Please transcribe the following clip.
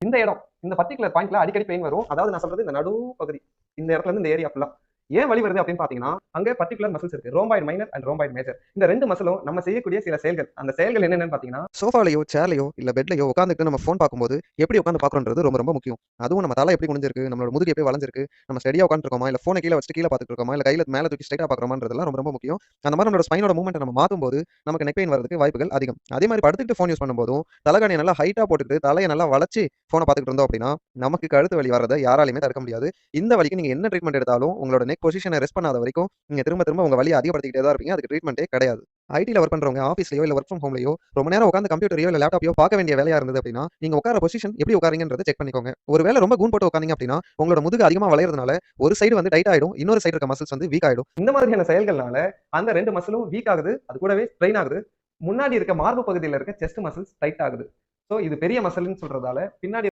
இந்த இடம் இந்த பர்டிகுலர் பாயிண்ட்ல அடிக்கடி பெயின் வரும். அதாவது நான் சொல்றது இந்த நடு பகுதி இந்த இடத்துல இருந்து இந்த ஏரியா ஃபுல்லா ஏன் வழி வருது அப்படின்னு பாத்தீங்கன்னா அங்க பர்டிகுலர் மசில்ஸ் இருக்கு. Rhomboid minor and rhomboid major இந்த ரெண்டு மசிலும் நம்ம செய்யக்கூடிய சில செயல்கள். அந்த செயல்கள் என்னென்னு பாத்தீங்கன்னா சோஃபாலையோ சேர்லையோ இல்ல பெட்லையோ உட்காந்துட்டு நம்ம ஃபோன் பார்க்கும்போது எப்படி உட்காந்து பார்க்கறோன்றது ரொம்ப ரொம்ப முக்கியம். அதுவும் நம்ம தலை எப்படி குனிஞ்சிருக்கு நம்மளோட முதுகு எப்படி வளர்ந்துருக்கு நம்ம ஸ்டடியா உட்காந்துருக்கோமா இல்ல ஃபோனை கீழே வச்சு கீழே பார்த்துட்டு இருக்கோமா இல்ல கையில மேல தூக்கி ஸ்ட்ரைட்டா பாக்குறோமான்றதுலாம் ரொம்ப ரொம்ப முக்கியம். அந்த மாதிரி நம்மளோட ஸ்பைனோட மூவ்மெண்ட் நம்ம மாத்தும் போது நமக்கு நெக் பெயின் வரதுக்கு வாய்ப்புகள் அதிகம். அதே மாதிரி படுத்துட்டு ஃபோன் யூஸ் பண்ணும்போதும் தலைகாணியை நல்லா ஹைட்டா போட்டுக்கிட்டு தலையை நல்லா வளச்சு ஃபோனை பார்த்துட்டு இருந்தோம் அப்படின்னா நமக்கு கழுத்து வலி வரதை யாராலையுமே தடுக்க முடியாது. இந்த வலிக்கு நீங்க என்ன ட்ரீட்மெண்ட் எடுத்தாலும் உங்களோட நெக் பொசிஷனை ரெஸ்ட் பண்ணாத வரைக்கும் நீங்க திரும்ப திரும்ப உங்க வழியை அதிகப்படுத்திக்கிட்டே தான் இருப்பீங்க. அதுக்கு ட்ரீட்மெண்ட்டே கிடையாது. ஐடியில் ஒர்க் பண்றவங்க ஆஃபீஸ்லயோ இல்ல ஒர்க் ஃப்ரம் ஹோம்லயோ ரொம்ப நேரம் உட்காந்து கம்ப்யூட்டரையோ இல்ல லேப்டாப்பையோ பார்க்க வேண்டிய வேலையா இருந்தது அப்படின்னா நீங்க உட்கார பொசிஷன் எப்படி உட்காரீங்கன்றதை செக் பண்ணிக்கோங்க. ஒரு வேலை ரொம்ப கூன் போட்டு உட்காந்தீங்க அப்படின்னா உங்களோட முதுகு அதிகமா வளையறதுனால ஒரு சைடு வந்து டைட் ஆயிடும் இன்னொரு சைடு இருக்க மசில்ஸ் வந்து வீக் ஆயிடும். இந்த மாதிரியான செயல்கள்னால அந்த ரெண்டு மசிலும் வீக் ஆகுது அது கூடவே ஸ்ட்ரெயின் ஆகுது. முன்னாடி இருக்க மார்பு பகுதியில் இருக்க செஸ்ட் மசில்ஸ் டைட் ஆகுது. ஸோ இது பெரிய மசில்னு சொல்றதால பின்னாடி